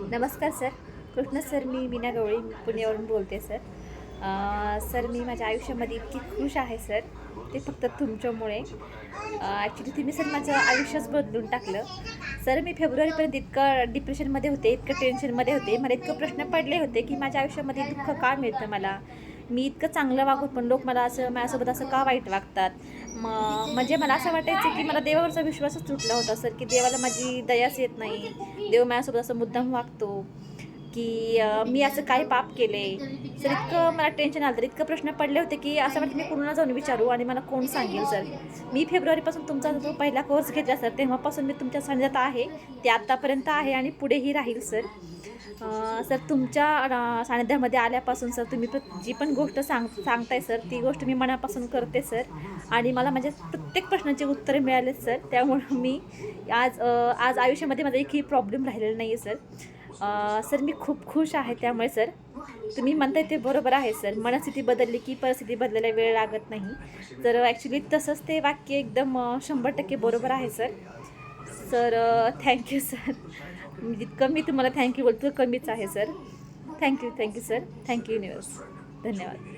नमस्कार sir. Krishna sir मी मीना गवळी पुण्यावरून बोलते सर. सर मी माझ्या आयुष्यामध्ये इतकी खुश आहे सर. ते फक्त तुमच्यामुळे. ॲक्च्युली तुम्ही सर माझं आयुष्यच बदलून टाकलं. सर मी फेब्रुवारीपर्यंत इतकं डिप्रेशनमध्ये होते इतकं टेन्शनमध्ये होते. मला इतकं प्रश्न पडले होते की माझ्या आयुष्यामध्ये दुःख का मिळतं मला? मी इतकं चांगलं वागू पण लोक मला असं माझ्यासोबत असं का वाईट वागतात? मग म्हणजे मला असं वाटायचं की मला देवावरचा विश्वासच तुटला होता सर की देवाला माझी दयाच येत नाही. देव माझ्यासोबत असं मुद्दाम वागतो. की मी असं काय पाप केले. सर इतकं मला टेन्शन आलं तर इतकं प्रश्न पडले होते की असं वाटतं मी कोणाला जाऊन विचारू आणि मला कोण सांगेल सर? मी फेब्रुवारीपासून तुमचा जो पहिला कोर्स घेतला सर तेव्हापासून मी तुमच्या सानिध्यात आहे. ते आत्तापर्यंत आहे आणि पुढेही राहील सर. सर तुमच्या सानिध्यामध्ये आल्यापासून सर तुम्ही जी पण गोष्ट सांग सांगताय सर ती गोष्ट मी मनापासून करते सर. आणि मला माझ्या प्रत्येक प्रश्नाचे उत्तरे मिळालेत सर. त्यामुळं मी आज आज आयुष्यामध्ये माझा एकही प्रॉब्लेम राहिलेला नाही आहे सर. सर मी खूप खुश आहे त्यामुळे सर. तुम्ही म्हणताय ते बरोबर आहे सर. मनस्थिती बदलली की परिस्थिती बदलायला वेळ लागत नाही. तर ॲक्च्युली तसंच ते वाक्य एकदम शंभर टक्के बरोबर आहे सर. Sir thank you sir. जितकं मी तुम्हाला थँक्यू बोलतो कमीच आहे sir. Thank you thank you sir. Thank you universe धन्यवाद.